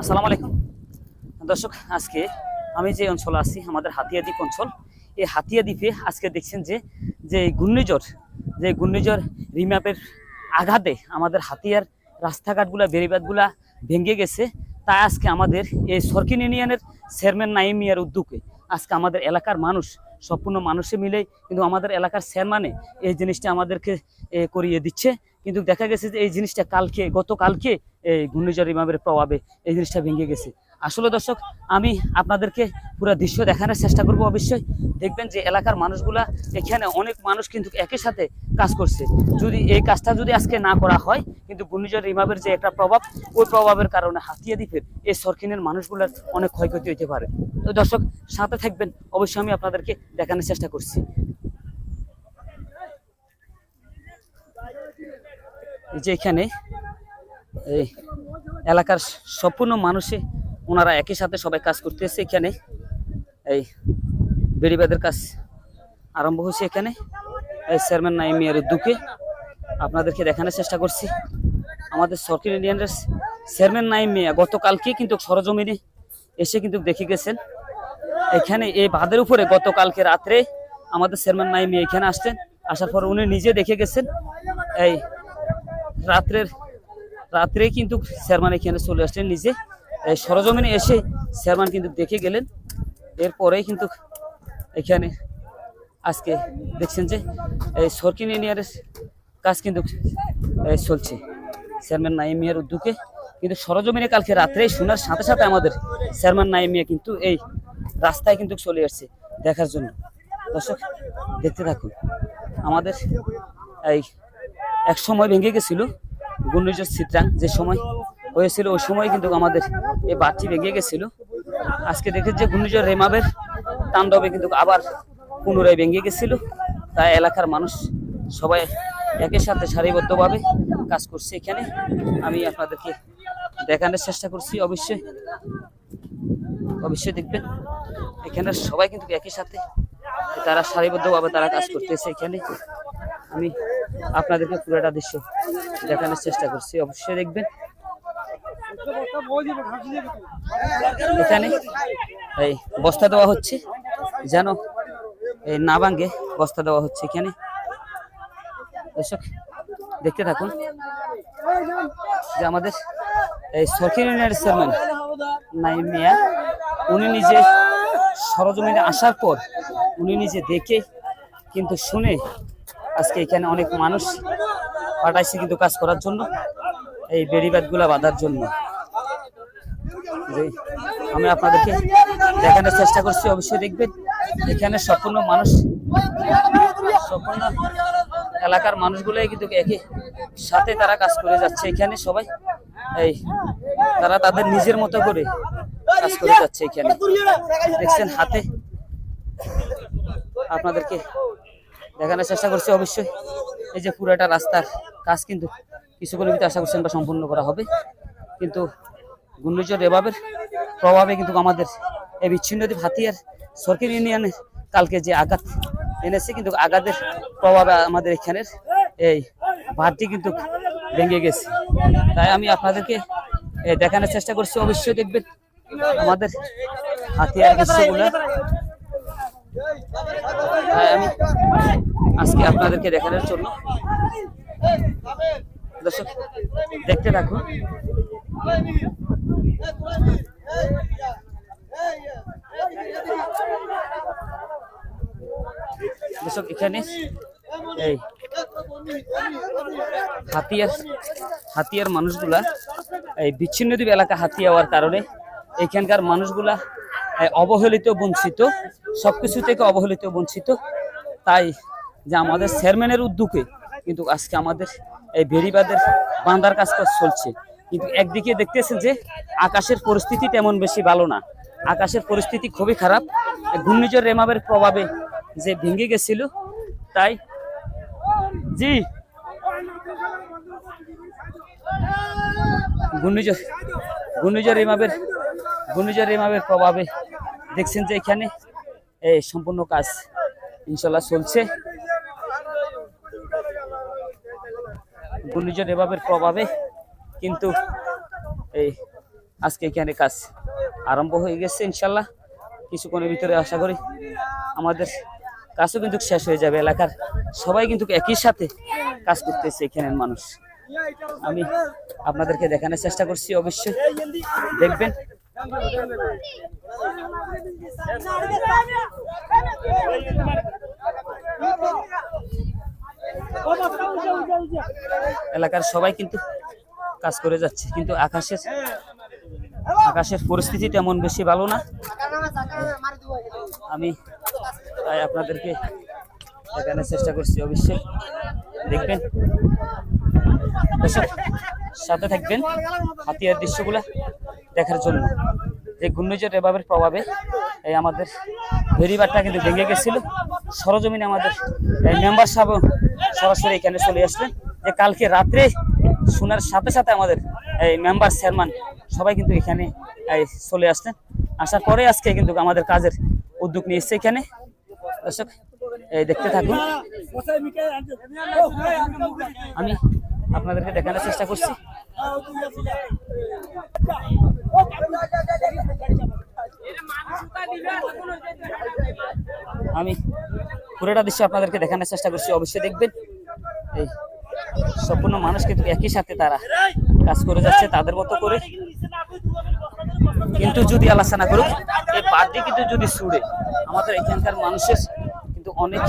আসসালামু আলাইকুম। দর্শক, আজকে আমি যে অঞ্চলে আছি, আমাদের হাতিয়া দ্বীপ অঞ্চল, এই হাতিয়া দ্বীপে আজকে দেখছেন যে যে ঘূর্ণিঝড় যে ঘূর্ণিঝড় রিম্যাপের আঘাতে আমাদের হাতিয়ার রাস্তাঘাটগুলা বেড়িবাদগুলা ভেঙে গেছে। তাই আজকে আমাদের এই সরকিন ইউনিয়নের চেয়ারম্যান নাইম মিয়ার উদ্যোগে আজকে আমাদের এলাকার মানুষ, সম্পূর্ণ মানুষে মিলে কিন্তু আমাদের এলাকার চেয়ারম্যানে এই জিনিসটা আমাদেরকে করিয়ে দিচ্ছে। কিন্তু দেখা গেছে যে এই জিনিসটা কালকে, গতকালকে এই ঘূর্ণিঝড় ইমামের প্রভাবে এই জিনিসটা ভেঙে গেছে। আসলে দর্শক, আমি আপনাদেরকে পুরো দৃশ্য দেখানোর চেষ্টা করব অবশ্যই। দেখবেন যে এলাকার মানুষগুলা, এখানে অনেক মানুষ কিন্তু একই সাথে কাজ করছে। যদি এই কাজটা যদি আজকে না করা হয়, কিন্তু ঘূর্ণিঝড় ইমামের যে একটা প্রভাব, ওই প্রভাবের কারণে হাতিয়া দ্বীপের এই সরকিনের মানুষগুলার অনেক ক্ষয়ক্ষতি হতে পারে। তো দর্শক, সাথে থাকবেন, অবশ্যই আমি আপনাদেরকে দেখানোর চেষ্টা করছি। যে এখানে, এই এলাকার সম্পূর্ণ মানুষে ওনারা একই সাথে সবাই কাজ করতেছে এখানে। এই বেড়িবাদের কাজ আরম্ভ হয়েছে এখানে। এই চেয়ারম্যান নাইম মিয়ার উদ্যোগে আপনাদেরকে দেখানোর চেষ্টা করছি। আমাদের সরকার ইউনিয়নের চেয়ারম্যান নাইম মিয়া গতকালকে কিন্তু সরজমিনে এসে কিন্তু দেখে গেছেন। এখানে এই বাঁধের উপরে গতকালকে রাত্রে আমাদের চেয়ারম্যান নাইম মিয়া এখানে আসছেন। আসার পর উনি নিজে দেখে গেছেন। এই রাত্রের, রাত্রেই কিন্তু চেয়ারম্যান এখানে চলে আসলেন নিজে। সরজমিনে এসে চেয়ারম্যান কিন্তু দেখে গেলেন। এরপরেই কিন্তু এখানে আজকে দেখছেন যে এই সরকিন ইউনিয়নের কাজ কিন্তু চলছে। চেয়ারম্যান নাইম মিয়ার উদ্যোগে কিন্তু সরজমিনে কালকে রাত্রেই শোনার সাথে সাথে আমাদের চেয়ারম্যান নাইম মিয়া কিন্তু এই রাস্তায় কিন্তু চলে আসছে দেখার জন্য। দর্শক, দেখতে থাকুন। আমাদের এই এক সময় ভেঙে গেছিল ঘূর্ণিঝড় চিত্রাং, যে সময় হয়েছিল ওই সময় কিন্তু আমাদের এই বাচ্চি ভেঙে গেছিল। আজকে দেখে যে ঘূর্ণিঝড় রেমাবের তাণ্ডবে কিন্তু আবার পুনরায় ভেঙে গেছিল। তাই এলাকার মানুষ সবাই একের সাথে সারিবদ্ধভাবে কাজ করছে এখানে। আমি আপনাদেরকে দেখানোর চেষ্টা করছি, অবশ্যই। অবশ্যই দেখবেন, এখানে সবাই কিন্তু একই সাথে তারা সারিবদ্ধভাবে তারা কাজ করতেছে এখানে। আমি আপনাদেরকে পুরোটা দৃশ্য দেখানোর চেষ্টা করছি। অবশ্যই দেখবেন। এখানে এই বস্তা দেওয়া হচ্ছে। যেন এই না ভাঙ্গে বস্তা দেওয়া হচ্ছে এখানে। দর্শক, দেখতে থাকুন যে আমাদের এই সরকারি ইউনিয়নের চেয়ারম্যান নাইম মিয়া উনি নিজে সরজমিনে আসার পর উনি নিজে দেখে, কিন্তু শুনে আজকে এখানে অনেক মানুষ পাঠাইছে কিন্তু কাজ করার জন্য, এই বেড়িবাদগুলা বাঁধার জন্য। আমি আপনাদেরকে দেখানোর চেষ্টা করছি, অবশ্যই দেখবেন, এখানে সম্পূর্ণ মানুষ, সম্পূর্ণ এলাকার মানুষগুলোই কিন্তু একই সাথে তারা কাজ করে যাচ্ছে এখানে সবাই। এই তারা তাদের নিজের মতো করে কাজ করে যাচ্ছে এখানে। দেখছেন হাতে আপনাদেরকে দেখানোর চেষ্টা করছি অবশ্যই। এই যে পুরোটা রাস্তার কাজ কিন্তু কিছুক্ষণের ভিতরে আশা করছেন বা সম্পূর্ণ করা হবে। কিন্তু ঘূর্ণিঝড় এভাবে প্রভাবে কিন্তু আমাদের এই বিচ্ছিন্নদ্বীপ হাতিয়ার সরকারি ইউনিয়নে কালকে যে আঘাত এনেছে, কিন্তু আঘাতের প্রভাবে আমাদের এখানের এই ভাতটি কিন্তু ভেঙে গেছে। তাই আমি আপনাদেরকে দেখানোর চেষ্টা করছি, অবশ্যই দেখবেন আমাদের হাতিয়ার দৃশ্যগুলো। আমি আজকে আপনাদেরকে দেখানোর জন্য। দর্শক, দেখতে থাকুন। দর্শক, এখানে এই হাতিয়ার হাতিয়ার মানুষগুলা, এই বিচ্ছিন্নদ্বীপ এলাকা হাতিয়া হওয়ার কারণে এখানকার মানুষগুলা অবহেলিত, বঞ্চিত, সবকিছু থেকে অবহেলিত, বঞ্চিত। তাই যে আমাদের চেয়ারম্যানের উদ্যোগে কিন্তু আজকে আমাদের এই বেড়িবাদের বান্দার কাজ চলছে। কিন্তু একদিকে দেখতেছেন যে আকাশের পরিস্থিতি তেমন বেশি ভালো না। আকাশের পরিস্থিতি খুবই খারাপ। ঘূর্ণিঝড় রেমাবের প্রভাবে যে ভেঙে গেছিল, তাই জি, ঘূর্ণিঝড় ঘূর্ণিঝড় রেমাবের ঘূর্ণিঝড় রেমাবের প্রভাবে দেখছেন যে এখানে এই সম্পূর্ণ কাজ ইনশাল্লাহ চলছে। ঘূর্ণিঝড় এভাবের প্রভাবে কিন্তু এই আজকে এখানে কাজ আরম্ভ হয়ে গেছে ইনশাল্লাহ। কিছুক্ষণের ভিতরে আশা করি আমাদের কাজও কিন্তু শেষ হয়ে যাবে। এলাকার সবাই কিন্তু একই সাথে কাজ করতেছে এখানের মানুষ। আমি আপনাদেরকে দেখানোর চেষ্টা করছি অবশ্যই। দেখবেন। এলাকার সবাই কিন্তু কাজ করে যাচ্ছে, কিন্তু আকাশের আকাশের পরিস্থিতি তেমন বেশি ভালো না। আমি তাই আপনাদেরকে দেখানোর চেষ্টা করছি অবশ্যই। দেখবেন। সাথে থাকবেন হাতিয়ার দৃশ্যগুলা দেখার জন্য। যে ঘূর্ণিঝড় এভাবে প্রভাবে এই আমাদের ভেরিবারটা কিন্তু ভেঙে গেছিল। সরজমিনে আমাদের এই মেম্বার সাহেব সরাসরি এখানে চলে আসলেন। যে কালকে রাত্রে শোনার সাথে সাথে আমাদের এই মেম্বার চেয়ারম্যান সবাই কিন্তু এখানে চলে আসলেন আসার পরে আজকে কিন্তু আমাদের কাজের উদ্যোগ নিয়ে এসছে এখানে। দর্শক, এই দেখতে থাকুন। আমি আপনাদেরকে দেখানোর চেষ্টা করছি। আমি পুরোটা দৃশ্য আপনাদেরকে দেখানোর চেষ্টা করছি। অবশ্যই দেখবেন। এই সম্পূর্ণ মানুষ কিন্তু একই সাথে তারা কাজ করে যাচ্ছে, তাদের মতো করে। কিন্তু যদি আলোচনা করুক, এই পার্টি কিন্তু যদি ছুড়ে, আমাদের এখানকার মানুষের কিন্তু অনেক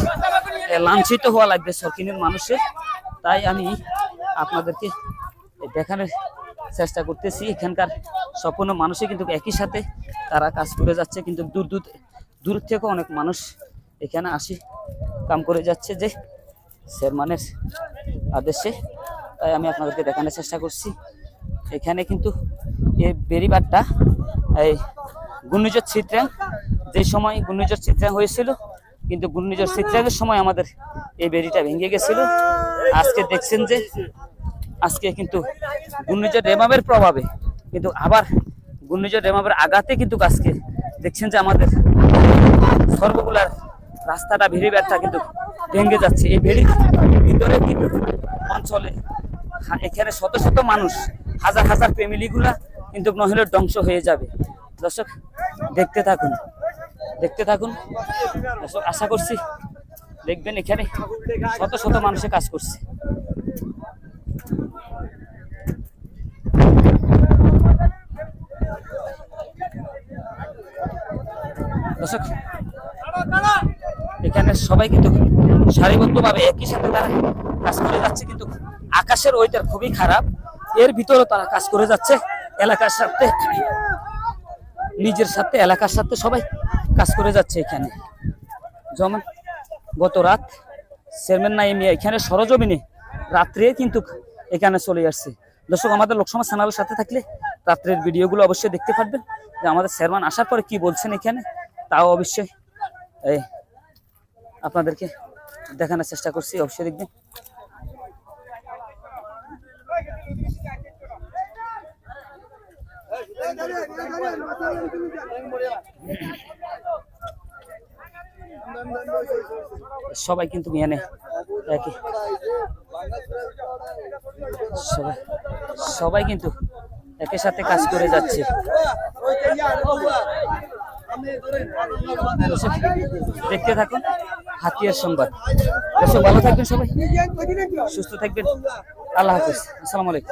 লাঞ্ছিত হওয়া লাগবে শৌখিনের মানুষের। তাই আমি আপনাদেরকে দেখানোর চেষ্টা করতেছি, এখানকার সম্পূর্ণ মানুষই কিন্তু একই সাথে তারা কাজ করে যাচ্ছে, কিন্তু দূর দূর দূর থেকে অনেক মানুষ এখানে আসি, কাম করে যাচ্ছে যে চেয়ারম্যানের আদেশে তাই আমি আপনাদেরকে দেখানোর চেষ্টা করছি। এখানে কিন্তু এই বেরিবারটা, এই ঘূর্ণিঝড় চিত্রাং যে সময় ঘূর্ণিঝড় চিত্রাং হয়েছিল, কিন্তু ঘূর্ণিঝড় চিত্রাংয়ের সময় আমাদের এই বেরিটা ভেঙে গেছিল। আজকে দেখছেন যে, আজকে কিন্তু ঘূর্ণিঝড় রেমাবের প্রভাবে, কিন্তু আবার ঘূর্ণিঝড় রেমাবের আঘাতে কিন্তু আজকে দেখছেন যে আমাদের সর্বগুলার রাস্তাটা ভেড়ি ব্যর্থা কিন্তু ভেঙে যাচ্ছে। এই ভেড়ির ভিতরে অঞ্চলে এখানে শত শত মানুষ, হাজার হাজার ফ্যামিলিগুলা কিন্তু নহিলে ধ্বংস হয়ে যাবে। দর্শক, দেখতে থাকুন দেখতে থাকুন। দর্শক, আশা করছি দেখবেন এখানে শত শত মানুষে কাজ করছে। দর্শক এখানে সবাই কিন্তু সারিবদ্ধভাবে একই সাথে তারা কাজ করে যাচ্ছে, কিন্তু আকাশের ওয়েদার খুবই খারাপ। এর ভিতরেও তারা কাজ করে যাচ্ছে, এলাকার সাথে, নিজের সাথে, এলাকার সাথে সবাই কাজ করে যাচ্ছে এখানে। যেমন গত রাত চেয়ারম্যান নাইমি এখানে সরজমিনে রাত্রে কিন্তু এখানে চলে আসছে। দর্শক, আমাদের লোকসভা চ্যানেলের সাথে থাকলে রাত্রের ভিডিওগুলো অবশ্যই দেখতে পারবেন। যে আমাদের চেয়ারম্যান আসার পরে কি বলছেন এখানে, তাও অবশ্যই আপনাদেরকে দেখানোর চেষ্টা করছি, অবশ্যই দেখবেন। সবাই কিন্তু মিয়ানে একই। সবাই সবাই কিন্তু একই সাথে কাজ করে যাচ্ছে। দেখতে থাকুন হাতিয়ার সংবাদ। দর্শক ভালো থাকবেন সবাই। সুস্থ থাকবেন। আল্লাহ হাফিজ। আসসালামু আলাইকুম।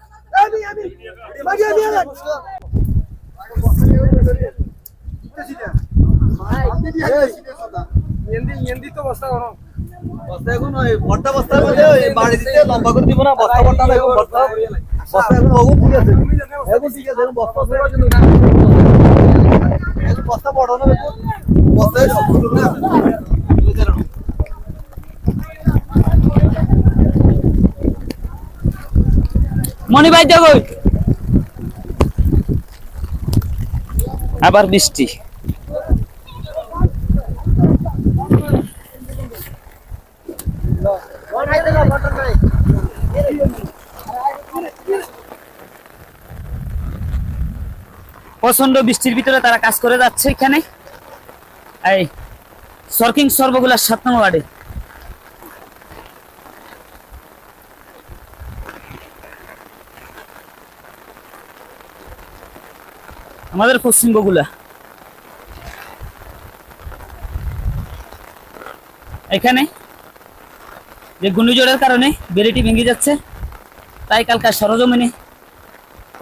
আমি আমি মারি আমি বস্তা বাড়ি না বস্তা বড়টা না এখন বস্তা বস্তা এখন ওগুন ঠিক আছে এখন ঠিক আছে এখন বস্তা ছোট আছে না। এখন বস্তা বড় না এখন বস্তায় সব ছোট না মনি ভাই দেখো। আবার বৃষ্টি। প্রচণ্ড বৃষ্টির ভিতরে তারা কাজ করে যাচ্ছে এখানে। এই, সর্কিং সর্বগুলা সাত নম্বর আমাদের পশ্চিম বগুলা এখানে যে ঘূর্ণিঝড়ের কারণে বেড়িটি ভেঙে যাচ্ছে, তাই কালকার সরজমিনে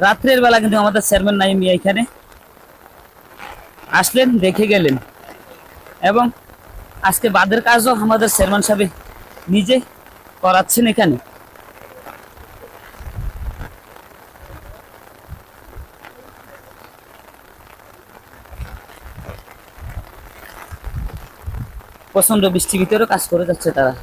রাত্রের বেলা কিন্তু আমাদের চেয়ারম্যান নাই মিয়া এখানে আসলেন দেখে গেলেন। এবং আজকে বাদের কাজও আমাদের চেয়ারম্যান সাহেব নিজে করাচ্ছেন এখানে। প্রচণ্ড বৃষ্টির ভিতরেও কাজ করে যাচ্ছে তারা।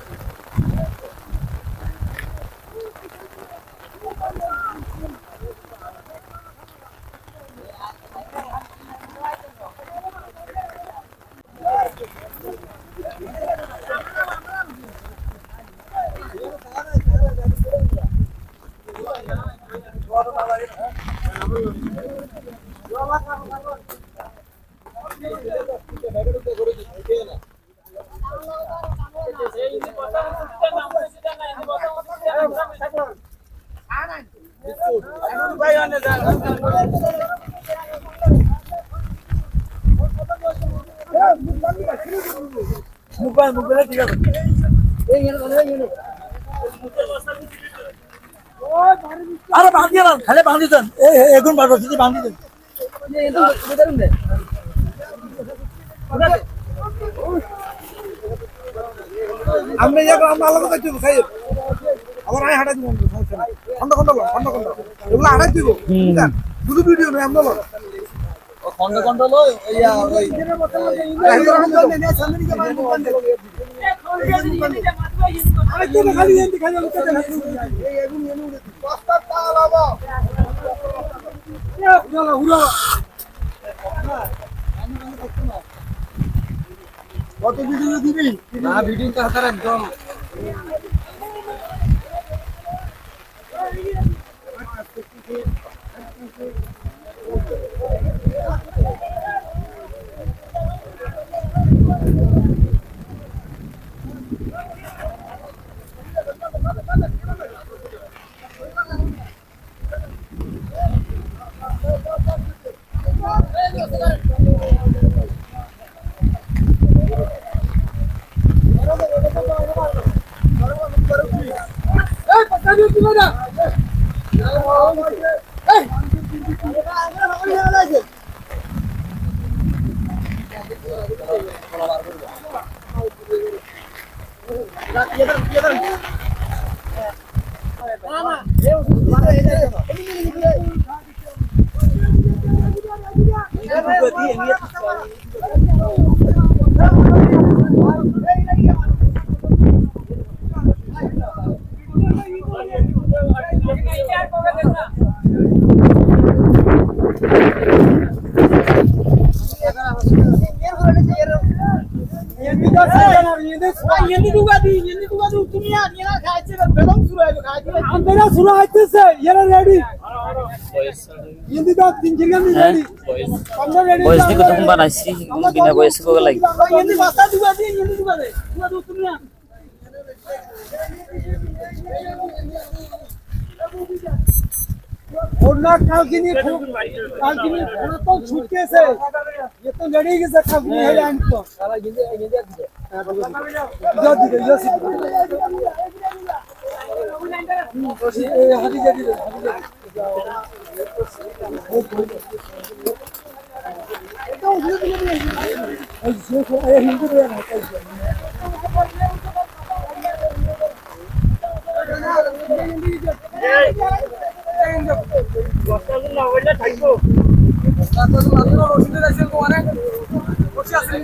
মোবাইল মোবাইল ঠিক আছে আরে বাঁধিয়ে দেন, খালি বাঁধি দেন। এই এখন বাড়বো যদি বাঁধি দেন আমরা আমরা আলাদা খাই আবার আয় হাঁটা খন্ড খন্ড লো, খন্ড খন্ড এগুলো হাঁটাই দিব? শুধু ভিডিও নয় আমরা লো। খন্ড খন্ড উড়ালা। কত ভিডিও দিবি? না ভিডিও তো হাতার একদম। Ini juga dia, ini জিগা মি হ্যাঁ আমরা রেডি বয়স দিকে তখন বানাইছি বিনা বয়সে কোগা লাগি কালকিনি কালকিনি ছুটকেছে మొత్తం రెడీగా సక్సెస్ అయ్యాలి అనుకో అలా గింజ గింజ దిగే గింజ దిగే హది జది హది జది వస్తాను నా వెళ్ళ థ్యాంక్ యూ আপনারা রসিদে যাইছেন ওখানে বসে আছেন।